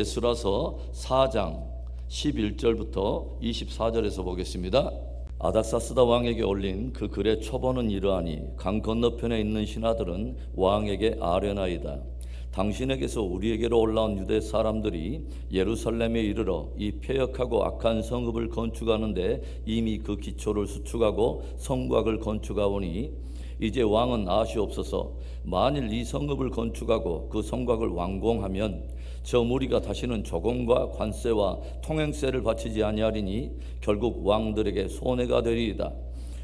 에스라서 4장 11절부터 24절에서 보겠습니다. 아닥사스다 왕에게 올린 그 글의 초본은 이러하니 강 건너편에 있는 신하들은 왕에게 아뢰나이다. 당신에게서 우리에게로 올라온 유대 사람들이 예루살렘에 이르러 이 폐역하고 악한 성읍을 건축하는데 이미 그 기초를 수축하고 성곽을 건축하오니 이제 왕은 아시옵소서 만일 이 성읍을 건축하고 그 성곽을 완공하면 저 무리가 다시는 조공과 관세와 통행세를 바치지 아니하리니 결국 왕들에게 손해가 되리이다.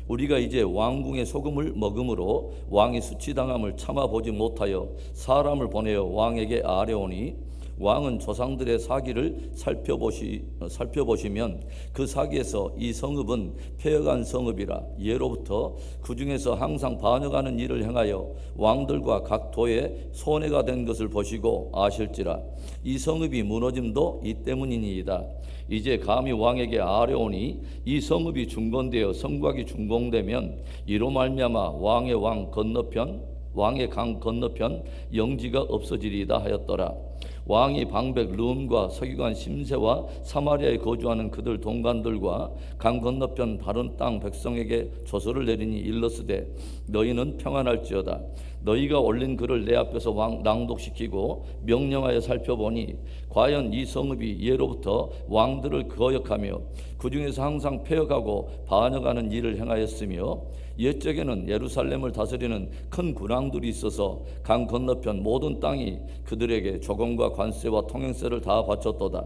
우리가 이제 왕궁의 소금을 먹음으로 왕이 수치당함을 참아보지 못하여 사람을 보내어 왕에게 아뢰오니 왕은 조상들의 사기를 살펴보시, 살펴보시면 그 사기에서 이 성읍은 폐역한 성읍이라 예로부터 그 중에서 항상 반역하는 일을 행하여 왕들과 각 도에 손해가 된 것을 보시고 아실지라 이 성읍이 무너짐도 이 때문이니이다. 이제 감히 왕에게 아뢰오니 이 성읍이 중건되어 성곽이 준공되면 이로 말미암아 왕의 왕 건너편 왕의 강 건너편 영지가 없어지리이다 하였더라. 왕이 방백 룸과 서기관 심세와 사마리아에 거주하는 그들 동관들과 강 건너편 다른 땅 백성에게 조서를 내리니 일러스되 너희는 평안할지어다 너희가 올린 글을 내 앞에서 왕 낭독시키고 명령하여 살펴보니 과연 이 성읍이 예로부터 왕들을 거역하며 그 중에서 항상 폐역하고 반역하는 일을 행하였으며 옛적에는 예루살렘을 다스리는 큰 군왕들이 있어서 강 건너편 모든 땅이 그들에게 조공과 관세와 통행세를 다 바쳤도다.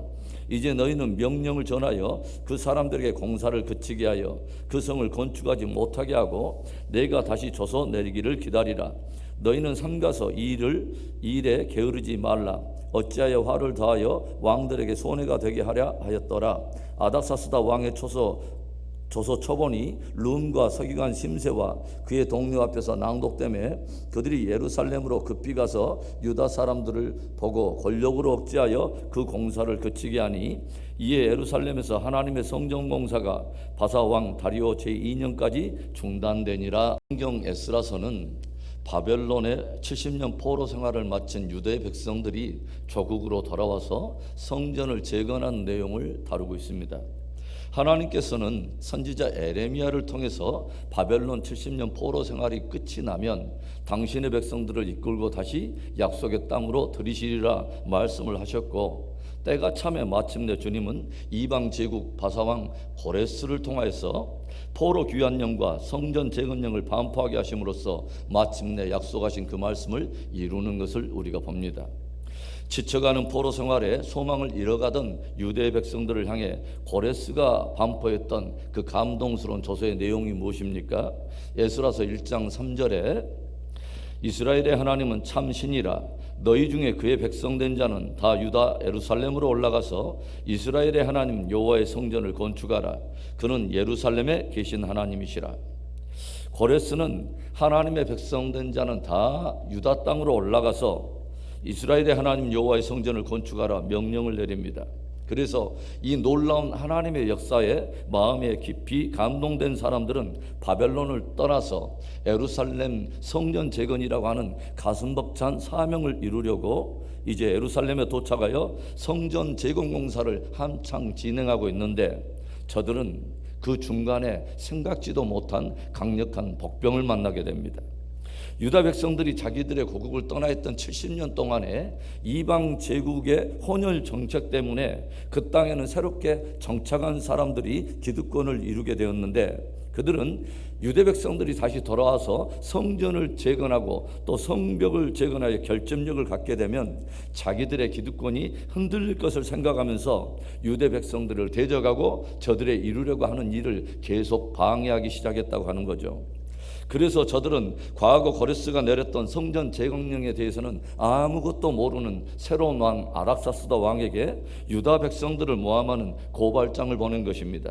이제 너희는 명령을 전하여 그 사람들에게 공사를 그치게 하여 그 성을 건축하지 못하게 하고 내가 다시 줘서 내리기를 기다리라. 너희는 삼가서 이 일을 이 일에 게으르지 말라. 어찌하여 화를 더하여 왕들에게 손해가 되게 하랴 하였더라. 아닥사스다 왕의 초서 조서 초본이 룸과 서기관 심세와 그의 동료 앞에서 낭독됨에 그들이 예루살렘으로 급히 가서 유다 사람들을 보고 권력으로 억제하여 그 공사를 그치게 하니 이에 예루살렘에서 하나님의 성전 공사가 바사 왕 다리오 제2년까지 중단되니라 성경 에스라서는 바벨론의 70년 포로 생활을 마친 유대 백성들이 조국으로 돌아와서 성전을 재건한 내용을 다루고 있습니다. 하나님께서는 선지자 에레미야를 통해서 바벨론 70년 포로 생활이 끝이 나면 당신의 백성들을 이끌고 다시 약속의 땅으로 들이시리라 말씀을 하셨고 때가 참에 마침내 주님은 이방 제국 바사왕 고레스를 통하여서 포로 귀환령과 성전 재건령을 반포하게 하심으로써 마침내 약속하신 그 말씀을 이루는 것을 우리가 봅니다. 지쳐가는 포로 생활에 소망을 잃어가던 유대 백성들을 향해 고레스가 반포했던 그 감동스러운 조서의 내용이 무엇입니까? 에스라서 1장 3절에 이스라엘의 하나님은 참 신이라 너희 중에 그의 백성된 자는 다 유다 예루살렘으로 올라가서 이스라엘의 하나님 여호와의 성전을 건축하라 그는 예루살렘에 계신 하나님이시라 고레스는 하나님의 백성된 자는 다 유다 땅으로 올라가서 이스라엘의 하나님 여호와의 성전을 건축하라 명령을 내립니다. 그래서 이 놀라운 하나님의 역사에 마음에 깊이 감동된 사람들은 바벨론을 떠나서 에루살렘 성전 재건이라고 하는 가슴 벅찬 사명을 이루려고 이제 에루살렘에 도착하여 성전 재건 공사를 한창 진행하고 있는데 저들은 그 중간에 생각지도 못한 강력한 복병을 만나게 됩니다. 유다 백성들이 자기들의 고국을 떠나 있던 70년 동안에 이방 제국의 혼혈 정책 때문에 그 땅에는 새롭게 정착한 사람들이 기득권을 이루게 되었는데 그들은 유대 백성들이 다시 돌아와서 성전을 재건하고 또 성벽을 재건하여 결점력을 갖게 되면 자기들의 기득권이 흔들릴 것을 생각하면서 유대 백성들을 대적하고 저들의 이루려고 하는 일을 계속 방해하기 시작했다고 하는 거죠. 그래서 저들은 과거 고레스가 내렸던 성전 재건령에 대해서는 아무것도 모르는 새로운 왕 아락사스다 왕에게 유다 백성들을 모함하는 고발장을 보낸 것입니다.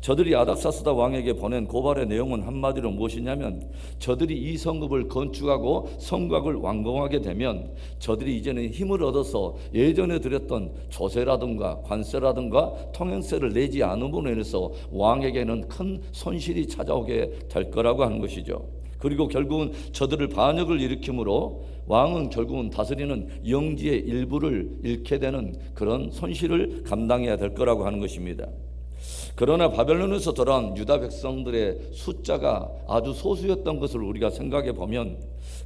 저들이 아닥사스다 왕에게 보낸 고발의 내용은 한마디로 무엇이냐면 저들이 이 성읍을 건축하고 성곽을 완공하게 되면 저들이 이제는 힘을 얻어서 예전에 드렸던 조세라든가 관세라든가 통행세를 내지 않음으로 인해서 왕에게는 큰 손실이 찾아오게 될 거라고 하는 것이죠. 그리고 결국은 저들을 반역을 일으키므로 왕은 결국은 다스리는 영지의 일부를 잃게 되는 그런 손실을 감당해야 될 거라고 하는 것입니다. 그러나 바벨론에서 돌아온 유다 백성들의 숫자가 아주 소수였던 것을 우리가 생각해 보면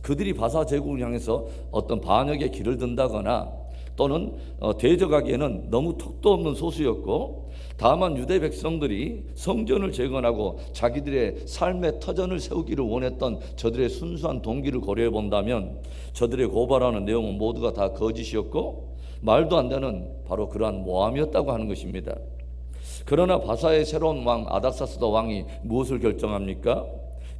그들이 바사 제국을 향해서 어떤 반역의 길을 든다거나 또는 어, 대적하기에는 너무 턱도 없는 소수였고 다만 유대 백성들이 성전을 재건하고 자기들의 삶의 터전을 세우기를 원했던 저들의 순수한 동기를 고려해 본다면 저들의 고발하는 내용은 모두가 다 거짓이었고 말도 안 되는 바로 그러한 모함이었다고 하는 것입니다. 그러나 바사의 새로운 왕 아닥사스다 왕이 무엇을 결정합니까?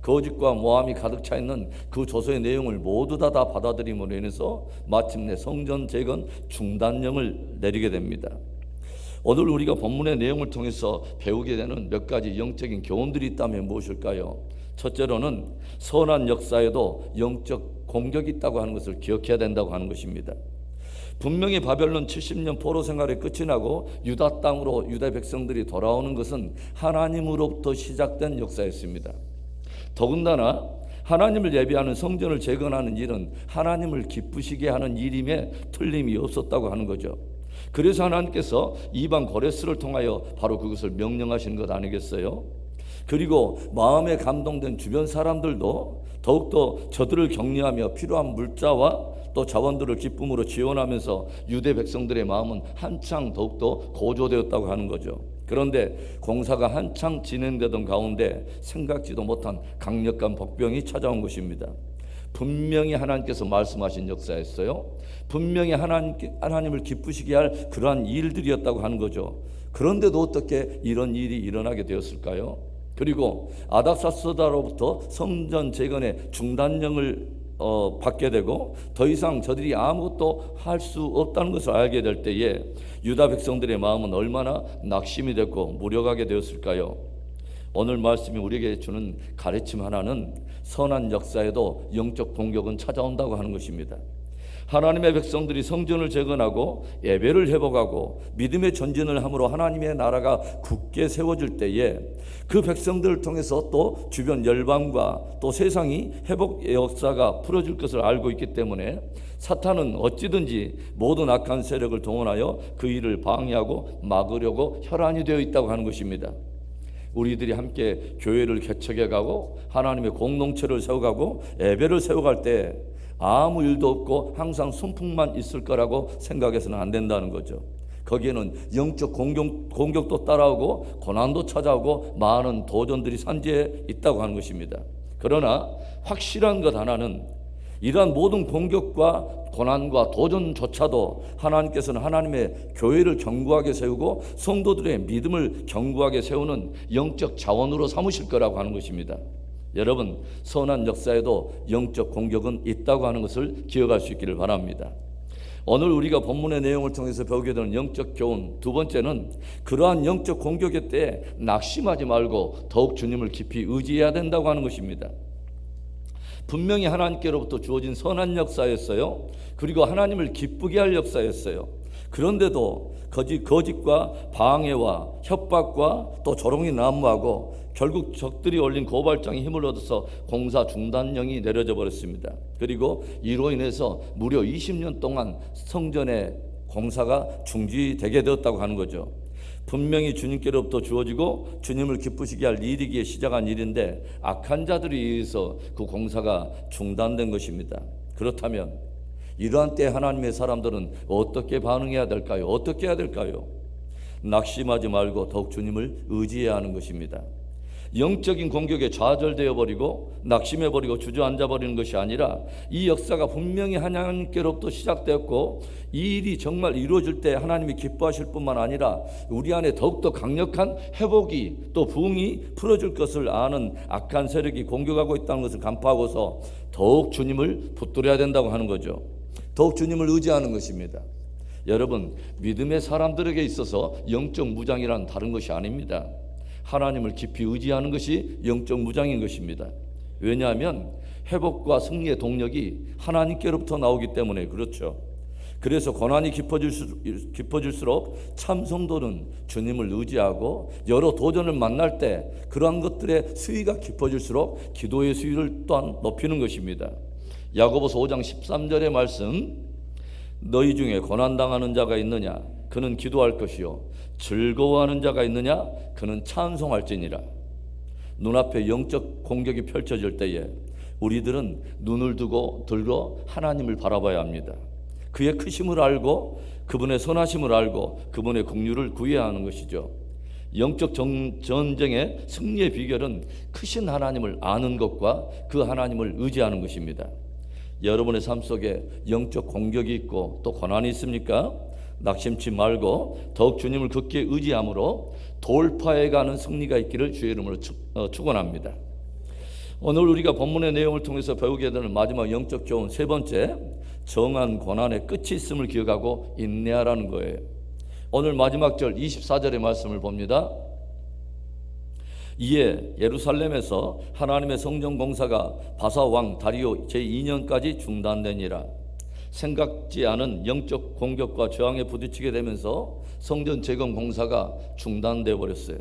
거짓과 모함이 가득 차 있는 그 조서의 내용을 모두 다, 다 받아들임으로 인해서 마침내 성전 재건 중단령을 내리게 됩니다. 오늘 우리가 본문의 내용을 통해서 배우게 되는 몇 가지 영적인 교훈들이 있다면 무엇일까요? 첫째로는 선한 역사에도 영적 공격이 있다고 하는 것을 기억해야 된다고 하는 것입니다. 분명히 바벨론 70년 포로 생활이 끝이 나고 유다 땅으로 유다 백성들이 돌아오는 것은 하나님으로부터 시작된 역사였습니다. 더군다나 하나님을 예배하는 성전을 재건하는 일은 하나님을 기쁘시게 하는 일임에 틀림이 없었다고 하는 거죠. 그래서 하나님께서 이방 고레스를 통하여 바로 그것을 명령하신 것 아니겠어요? 그리고 마음에 감동된 주변 사람들도 더욱더 저들을 격려하며 필요한 물자와 또 자원들을 기쁨으로 지원하면서 유대 백성들의 마음은 한창 더욱더 고조되었다고 하는 거죠. 그런데 공사가 한창 진행되던 가운데 생각지도 못한 강력한 복병이 찾아온 것입니다. 분명히 하나님께서 말씀하신 역사였어요. 분명히 하나님, 하나님을 기쁘시게 할 그러한 일들이었다고 하는 거죠. 그런데도 어떻게 이런 일이 일어나게 되었을까요? 그리고 아닥사스다로부터 성전 재건의 중단령을 어, 받게 되고 더 이상 저들이 아무것도 할 수 없다는 것을 알게 될 때에 유다 백성들의 마음은 얼마나 낙심이 됐고 무력하게 되었을까요? 오늘 말씀이 우리에게 주는 가르침 하나는 선한 역사에도 영적 공격은 찾아온다고 하는 것입니다. 하나님의 백성들이 성전을 재건하고 예배를 회복하고 믿음의 전진을 함으로 하나님의 나라가 굳게 세워질 때에 그 백성들을 통해서 또 주변 열방과 또 세상이 회복의 역사가 풀어질 것을 알고 있기 때문에 사탄은 어찌든지 모든 악한 세력을 동원하여 그 일을 방해하고 막으려고 혈안이 되어 있다고 하는 것입니다. 우리들이 함께 교회를 개척해 가고 하나님의 공동체를 세워가고 예배를 세워갈 때 아무 일도 없고 항상 순풍만 있을 거라고 생각해서는 안 된다는 거죠. 거기에는 영적 공격, 공격도 따라오고 고난도 찾아오고 많은 도전들이 산재해 있다고 하는 것입니다. 그러나 확실한 것 하나는 이러한 모든 공격과 고난과 도전조차도 하나님께서는 하나님의 교회를 견고하게 세우고 성도들의 믿음을 견고하게 세우는 영적 자원으로 삼으실 거라고 하는 것입니다. 여러분, 선한 역사에도 영적 공격은 있다고 하는 것을 기억할 수 있기를 바랍니다. 오늘 우리가 본문의 내용을 통해서 배우게 되는 영적 교훈 두 번째는 그러한 영적 공격의 때 낙심하지 말고 더욱 주님을 깊이 의지해야 된다고 하는 것입니다. 분명히 하나님께로부터 주어진 선한 역사였어요. 그리고 하나님을 기쁘게 할 역사였어요. 그런데도 거짓, 거짓과 방해와 협박과 또 조롱이 난무하고 결국 적들이 올린 고발장이 힘을 얻어서 공사 중단령이 내려져 버렸습니다. 그리고 이로 인해서 무려 20년 동안 성전의 공사가 중지되게 되었다고 하는 거죠. 분명히 주님께로부터 주어지고 주님을 기쁘시게 할 일이기에 시작한 일인데 악한 자들에 의해서 그 공사가 중단된 것입니다. 그렇다면 이러한 때 하나님의 사람들은 어떻게 반응해야 될까요? 어떻게 해야 될까요? 낙심하지 말고 더욱 주님을 의지해야 하는 것입니다. 영적인 공격에 좌절되어 버리고 낙심해 버리고 주저앉아 버리는 것이 아니라 이 역사가 분명히 하나님께로부터 시작되었고 이 일이 정말 이루어질 때 하나님이 기뻐하실 뿐만 아니라 우리 안에 더욱더 강력한 회복이 또 부흥이 풀어질 것을 아는 악한 세력이 공격하고 있다는 것을 간파하고서 더욱 주님을 붙들어야 된다고 하는 거죠. 더욱 주님을 의지하는 것입니다. 여러분, 믿음의 사람들에게 있어서 영적 무장이란 다른 것이 아닙니다. 하나님을 깊이 의지하는 것이 영적 무장인 것입니다. 왜냐하면 회복과 승리의 동력이 하나님께로부터 나오기 때문에 그렇죠. 그래서 고난이 깊어질수, 깊어질수 록 참 성도는 주님을 의지하고 여러 도전을 만날 때 그러한 것들의 수위가 깊어질수록 기도의 수위를 또한 높이는 것입니다. 야고보서 5장 13절의 말씀 너희 중에 고난 당하는 자가 있느냐 그는 기도할 것이요 즐거워하는 자가 있느냐 그는 찬송할지니라 눈앞에 영적 공격이 펼쳐질 때에 우리들은 눈을 두고 들고 하나님을 바라봐야 합니다. 그의 크심을 알고 그분의 선하심을 알고 그분의 긍휼을 구해야 하는 것이죠. 영적 정- 전쟁의 승리의 비결은 크신 하나님을 아는 것과 그 하나님을 의지하는 것입니다. 여러분의 삶 속에 영적 공격이 있고 또 고난이 있습니까? 낙심치 말고 더욱 주님을 굳게 의지함으로 돌파해 가는 승리가 있기를 주의 이름으로 축- 어, 축원합니다. 오늘 우리가 본문의 내용을 통해서 배우게 되는 마지막 영적 교훈 세 번째 정한 고난의 끝이 있음을 기억하고 인내하라는 거예요. 오늘 마지막 절 24절의 말씀을 봅니다. 이에 예루살렘에서 하나님의 성전 공사가 바사 왕 다리오 제2년까지 중단되니라. 생각지 않은 영적 공격과 저항에 부딪히게 되면서 성전 재건 공사가 중단돼 버렸어요.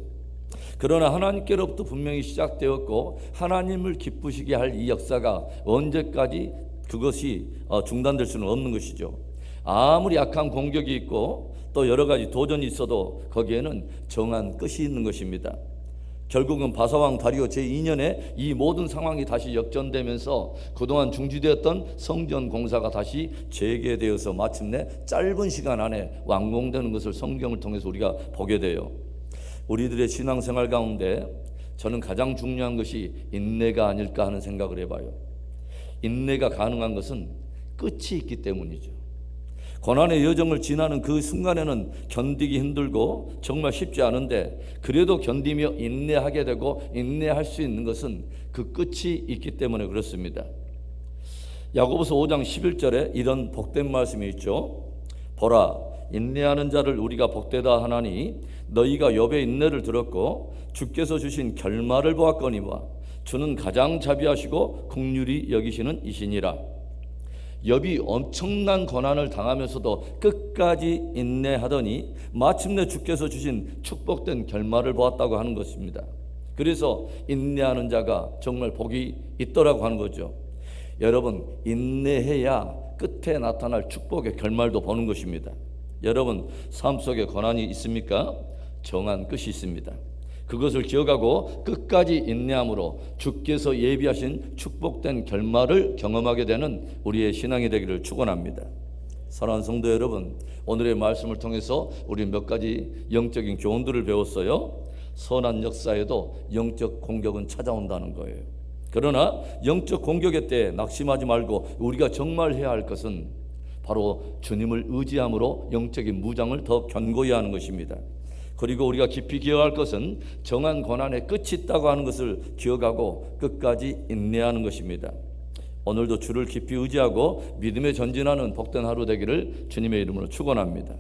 그러나 하나님께로부터 분명히 시작되었고 하나님을 기쁘시게 할 이 역사가 언제까지 그것이 어, 중단될 수는 없는 것이죠. 아무리 약한 공격이 있고 또 여러 가지 도전이 있어도 거기에는 정한 끝이 있는 것입니다. 결국은 바사왕 다리오 제2년에 이 모든 상황이 다시 역전되면서 그동안 중지되었던 성전 공사가 다시 재개되어서 마침내 짧은 시간 안에 완공되는 것을 성경을 통해서 우리가 보게 돼요. 우리들의 신앙생활 가운데 저는 가장 중요한 것이 인내가 아닐까 하는 생각을 해봐요. 인내가 가능한 것은 끝이 있기 때문이죠. 고난의 여정을 지나는 그 순간에는 견디기 힘들고 정말 쉽지 않은데 그래도 견디며 인내하게 되고 인내할 수 있는 것은 그 끝이 있기 때문에 그렇습니다. 야고보서 5장 11절에 이런 복된 말씀이 있죠. 보라 인내하는 자를 우리가 복되다 하나니 너희가 욥의 인내를 들었고 주께서 주신 결말을 보았거니와 주는 가장 자비하시고 긍휼히 여기시는 이시니라. 욥이 엄청난 고난을 당하면서도 끝까지 인내하더니 마침내 주께서 주신 축복된 결말을 보았다고 하는 것입니다. 그래서 인내하는 자가 정말 복이 있더라고 하는 거죠. 여러분 인내해야 끝에 나타날 축복의 결말도 보는 것입니다. 여러분 삶 속에 고난이 있습니까? 정한 끝이 있습니다. 그것을 기억하고 끝까지 인내함으로 주께서 예비하신 축복된 결말을 경험하게 되는 우리의 신앙이 되기를 축원합니다. 사랑하는 성도 여러분, 오늘의 말씀을 통해서 우리 몇 가지 영적인 교훈들을 배웠어요. 선한 역사에도 영적 공격은 찾아온다는 거예요. 그러나 영적 공격의 때 낙심하지 말고 우리가 정말 해야 할 것은 바로 주님을 의지함으로 영적인 무장을 더 견고히 하는 것입니다. 그리고 우리가 깊이 기억할 것은 정한 고난의 끝이 있다고 하는 것을 기억하고 끝까지 인내하는 것입니다. 오늘도 주를 깊이 의지하고 믿음에 전진하는 복된 하루 되기를 주님의 이름으로 축원합니다.